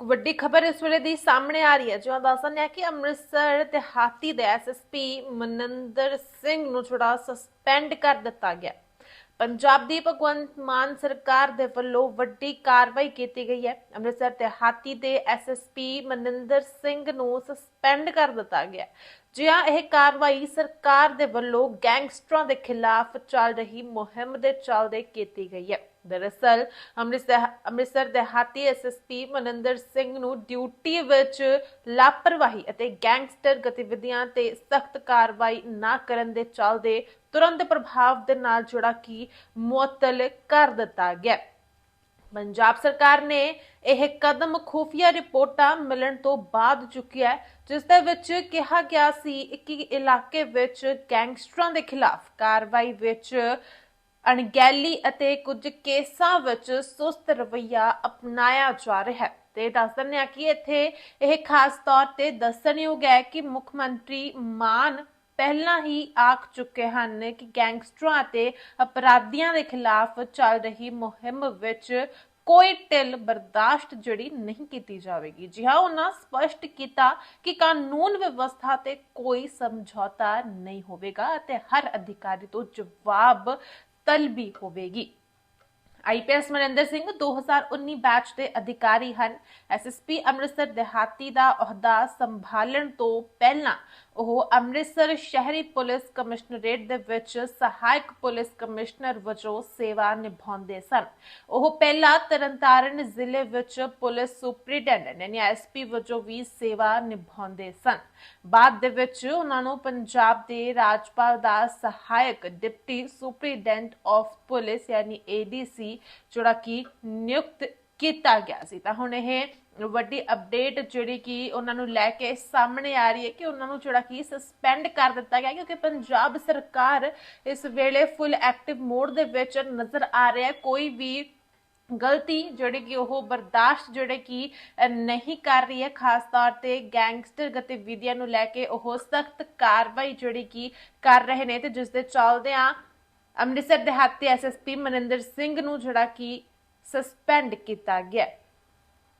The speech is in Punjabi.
ਇੱਕ ਵੱਡੀ ਖਬਰ ਇਸ ਵੇਲੇ ਦੀ ਸਾਹਮਣੇ ਆ ਰਹੀ ਹੈ ਜੋ ਦੱਸਣ ਹੈ ਕਿ ਅੰਮ੍ਰਿਤਸਰ ਤੇ ਦੇ ਐਸਐਸਪੀ ਮਨਿੰਦਰ ਸਿੰਘ ਨੂੰ ਛੁੜਾ ਸਸਪੈਂਡ ਕਰ ਦਿੱਤਾ ਗਿਆ। ਪੰਜਾਬ ਦੀ ਭਗਵੰਤ ਮਾਨ ਸਰਕਾਰ ਦੇ ਵੱਲੋਂ ਵੱਡੀ ਕਾਰਵਾਈ ਕੀਤੀ ਗਈ ਹੈ। ਅੰਮ੍ਰਿਤਸਰ ਤੇ ਹਾਤੀ ਦੇ ਐਸਐਸਪੀ ਮਨਿੰਦਰ ਸਿੰਘ ਨੂੰ ਸਸਪੈਂਡ ਕਰ ਦਿੱਤਾ ਗਿਆ। ਜਿਹਾ ਇਹ ਕਾਰਵਾਈ ਸਰਕਾਰ ਦੇ ਵੱਲੋਂ ਗੈਂਗਸਟਰਾਂ ਦੇ ਖਿਲਾਫ ਚੱਲ ਰਹੀ ਮੁਹਿੰਮ ਦੇ ਚੱਲਦੇ ਕੀਤੀ ਗਈ ਹੈ। ਦਰਅਸਲ ਅੰਮ੍ਰਿਤਸਰ ਅੰਮ੍ਰਿਤਸਰ ਐਸਐਸਪੀ ਮਨਿੰਦਰ ਸਿੰਘ ਨੂੰ ਡਿਊਟੀ ਵਿੱਚ ਲਾਪਰਵਾਹੀ ਅਤੇ ਗੈਂਗਸਟਰ ਗਤੀਵਿਧੀਆਂ ਤੇ ਸਖਤ ਕਾਰਵਾਈ ਨਾ ਕਰਨ ਦੇ ਚੱਲਦੇ ਤੁਰੰਤ ਪ੍ਰਭਾਵ ਦੇ ਨਾਲ ਜਿਹੜਾ ਕਿ ਮੁਅੱਤਲ ਕਰ ਦਿੱਤਾ ਗਿਆ। ਪੰਜਾਬ ਸਰਕਾਰ ਨੇ ਇਹ ਕਦਮ ਖੁਫੀਆ ਰਿਪੋਰਟਾਂ ਮਿਲਣ ਤੋਂ ਬਾਅਦ ਚੁੱਕਿਆ ਹੈ, ਜਿਸ ਦੇ ਵਿੱਚ ਕਿਹਾ ਗਿਆ ਸੀ ਕਿ ਇਲਾਕੇ ਵਿੱਚ ਗੈਂਗਸਟਰਾਂ ਦੇ ਖਿਲਾਫ ਕਾਰਵਾਈ ਵਿੱਚ ਅਣਗਹਿਲੀ ਅਤੇ ਕੁਝ ਕੇਸਾਂ ਵਿੱਚ ਸੁਸਤ ਰਵੱਈਆ ਅਪਣਾਇਆ ਜਾ ਰਿਹਾ ਹੈ। ਤੇ ਦੱਸ ਦਿੰਦੇ ਹਾਂ ਕਿ ਇੱਥੇ ਇਹ ਖਾਸ ਤੌਰ ਤੇ ਦੱਸਣਯੋਗ ਹੈ ਕਿ ਮੁੱਖ ਮੰਤਰੀ ਮਾਨ ਪਹਿਲਾਂ ਹੀ ਆਖ ਚੁੱਕੇ ਹਨ ਕਿ ਗੈਂਗਸਟਰਾਂ ਅਤੇ ਅਪਰਾਧੀਆਂ ਦੇ ਖਿਲਾਫ ਚੱਲ ਰਹੀ ਮੁਹਿੰਮ ਵਿੱਚ ਕੋਈ ਢਿੱਲ ਬਰਦਾਸ਼ਤ ਜਿਹੜੀ ਨਹੀਂ ਕੀਤੀ ਜਾਵੇਗੀ। ਜੀ ਹਾਂ, ਉਹਨਾਂ ਸਪਸ਼ਟ ਕੀਤਾ ਕਿ ਕਾਨੂੰਨ ਵਿਵਸਥਾ ਤੇ ਕੋਈ ਸਮਝੌਤਾ ਨਹੀਂ ਹੋਵੇਗਾ ਅਤੇ ਹਰ ਅਧਿਕਾਰੀ ਤੋਂ ਜਵਾਬ ਤਲਬੀ ਹੋਵੇਗੀ। ਆਈਪੀਐਸ ਮਨਿੰਦਰ ਸਿੰਘ 2019 ਬੈਚ ਦੇ ਅਧਿਕਾਰੀ ਹਨ। ਐਸਐਸਪੀ ਅੰਮ੍ਰਿਤਸਰ ਦਿਹਾਤੀ ਦਾ ਅਹੁਦਾ ਸੰਭਾਲਣ ਤੋਂ ਪਹਿਲਾਂ ਉਹ ਅੰਮ੍ਰਿਤਸਰ ਸ਼ਹਿਰੀ ਪੁਲਿਸ ਕਮਿਸ਼ਨਰੇਟ ਦੇ ਵਿੱਚ ਸਹਾਇਕ ਪੁਲਿਸ ਕਮਿਸ਼ਨਰ ਵਜੋਂ ਸੇਵਾ ਨਿਭਾਉਂਦੇ ਸਨ। ਉਹ ਪਹਿਲਾਂ ਤਰਨਤਾਰਨ ਜ਼ਿਲ੍ਹੇ ਵਿੱਚ ਪੁਲਿਸ ਸੁਪਰੀਡੈਂਟ ਯਾਨੀ ਐਸਪੀ ਵਜੋਂ ਵੀ ਸੇਵਾ ਨਿਭਾਉਂਦੇ ਸਨ। ਬਾਅਦ ਦੇ ਵਿੱਚ ਉਹਨਾਂ ਨੂੰ ਪੰਜਾਬ ਦੇ ਰਾਜਪਾਲ ਦਾ ਸਹਾਇਕ ਡਿਪਟੀ ਸੁਪਰੀਡੈਂਟ ਆਫ ਪੁਲਿਸ ਯਾਨੀ ਏਡੀਸੀ ਜਿਹੜਾ ਕਿ ਨਿਯੁਕਤ ਕੀਤਾ ਗਿਆ ਸੀ। ਤਾਂ ਹੁਣ ਇਹ ਵੱਡੀ ਅਪਡੇਟ ਜਿਹੜੀ ਕਿ ਉਹਨਾਂ ਨੂੰ ਲੈ ਕੇ ਸਾਹਮਣੇ ਆ ਰਹੀ ਹੈ ਕਿ ਉਹਨਾਂ ਨੂੰ ਜਿਹੜਾ ਕਿ ਸਸਪੈਂਡ ਕਰ ਦਿੱਤਾ ਗਿਆ ਕਿਉਂਕਿ ਪੰਜਾਬ ਸਰਕਾਰ ਇਸ ਵੇਲੇ ਫੁੱਲ ਐਕਟਿਵ ਮੋਡ ਦੇ ਵਿੱਚ ਨਜ਼ਰ ਆ ਰਿਹਾ ਹੈ। ਕੋਈ ਵੀ ਗਲਤੀ ਜਿਹੜੀ ਕਿ ਉਹ ਬਰਦਾਸ਼ਤ ਜਿਹੜੇ ਕਿ ਨਹੀਂ ਕਰ ਰਹੀ ਹੈ, ਖਾਸ ਤੌਰ ਤੇ ਗੈਂਗਸਟਰ ਗਤੀਵਿਧੀਆਂ ਨੂੰ ਲੈ ਕੇ ਉਹ ਸਖਤ ਕਾਰਵਾਈ ਜਿਹੜੀ ਕਿ ਕਰ ਰਹੇ ਨੇ ਤੇ ਜਿਸ ਦੇ ਚੱਲਦਿਆਂ ਅੰਮ੍ਰਿਤਸਰ ਦੇ ਹੱਥ ਐਸਐਸਪੀ ਮਨਿੰਦਰ ਸਿੰਘ ਨੂੰ ਜਿਹੜਾ ਕਿ ਸਸਪੈਂਡ ਕੀਤਾ ਗਿਆ।